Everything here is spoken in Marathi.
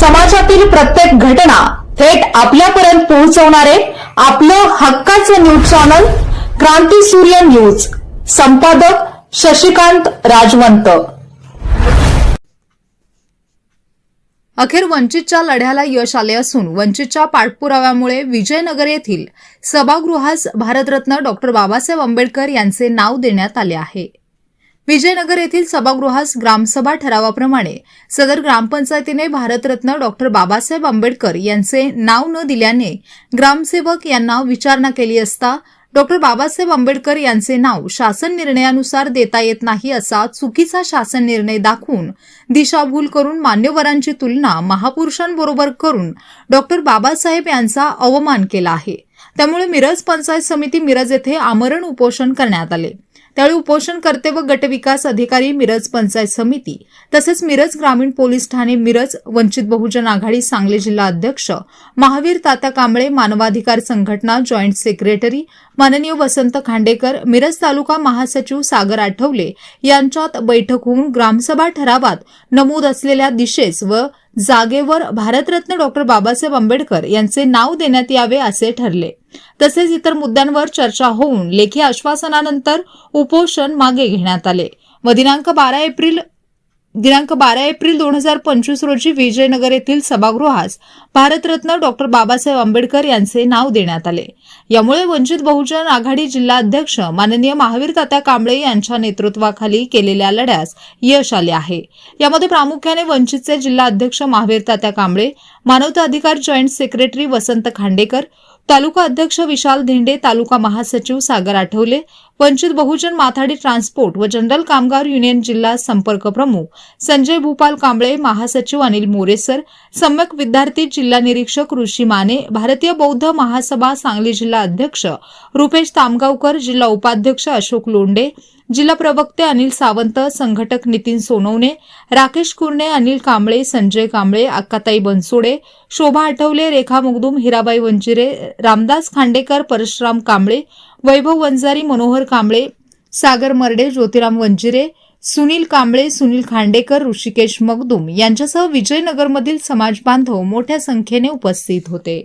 समाजातील प्रत्येक घटना थेट आपल्यापर्यंत पोहोचवणारे आपलं हक्काचं न्यूज चॅनल क्रांती सूर्य न्यूज. संपादक शशिकांत राजवंत. अखेर वंचितच्या लढ्याला यश आले असून वंचितच्या पाठपुराव्यामुळे विजयनगर येथील सभागृहास भारतरत्न डॉक्टर बाबासाहेब आंबेडकर यांचे नाव देण्यात आले आहे. विजयनगर येथील सभागृहास ग्रामसभा ठरावाप्रमाणे सदर ग्रामपंचायतीने भारतरत्न डॉक्टर बाबासाहेब आंबेडकर यांचे नाव न दिल्याने ग्रामसेवक यांना विचारणा केली असता डॉक्टर बाबासाहेब आंबेडकर यांचे नाव शासन निर्णयानुसार देता येत नाही असा चुकीचा शासन निर्णय दाखवून दिशाभूल करून मान्यवरांची तुलना महापुरुषांबरोबर करून डॉक्टर बाबासाहेब यांचा अवमान केला आहे. त्यामुळे मिरज पंचायत समिती मिरज येथे आमरण उपोषण करण्यात आले. त्यावेळी उपोषणकर्ते व गटविकास अधिकारी मिरज पंचायत समिती तसेच मिरज ग्रामीण पोलीस ठाणे मिरज वंचित बहुजन आघाडी सांगली जिल्हा अध्यक्ष महावीर तात्या कांबळे मानवाधिकार संघटना जॉईंट सेक्रेटरी माननीय वसंत खांडेकर मिरज तालुका महासचिव सागर आठवले यांच्यात बैठक होऊन ग्रामसभा ठरावात नमूद असलेल्या दिशेस व जागेवर भारतरत्न डॉक्टर बाबासाहेब आंबेडकर यांचे नाव देण्यात यावे असे ठरले. तसेच इतर मुद्द्यांवर चर्चा होऊन लेखी आश्वासनानंतर उपोषण मागे घेण्यात आले. व दिनांक बारा एप्रिल दिनांक बारा एप्रिल दोन हजार पंचवीस रोजी विजयनगर येथील सभागृहास भारतरत्न डॉक्टर बाबासाहेब आंबेडकर यांचे नाव देण्यात आले. यामुळे वंचित बहुजन आघाडी जिल्हा अध्यक्ष माननीय महावीर तात्या कांबळे यांच्या नेतृत्वाखाली केलेल्या लढ्यास यश आले आहे. यामध्ये प्रामुख्याने वंचितचे जिल्हा अध्यक्ष महावीर तात्या कांबळे मानवता अधिकार जॉईंट सेक्रेटरी वसंत खांडेकर तालुका अध्यक्ष विशाल धेंडे तालुका महासचिव सागर आठवले वंचित बहुजन माथाडी ट्रान्सपोर्ट व जनरल कामगार युनियन जिल्हा संपर्क प्रमुख संजय भूपाल कांबळे महासचिव अनिल मोरेसर सम्यक विद्यार्थी जिल्हा निरीक्षक ऋषी माने भारतीय बौद्ध महासभा सांगली जिल्हा अध्यक्ष रुपेश तामगावकर जिल्हा उपाध्यक्ष अशोक लोंडे जिल्हा प्रवक्ते अनिल सावंत संघटक नितीन सोनवणे राकेश कुर्णे अनिल कांबळे संजय कांबळे अक्काताई बनसोडे शोभा आठवले रेखा मुगदुम हिराबाई वंजिरे रामदास खांडेकर परशुराम कांबळे वैभव वंजारी मनोहर कांबळे सागर मर्डे ज्योतिराम वंजिरे सुनील कांबळे सुनील खांडेकर ऋषिकेश मगदुम यांच्यासह विजयनगरमधील समाज बांधव मोठ्या संख्येने उपस्थित होते.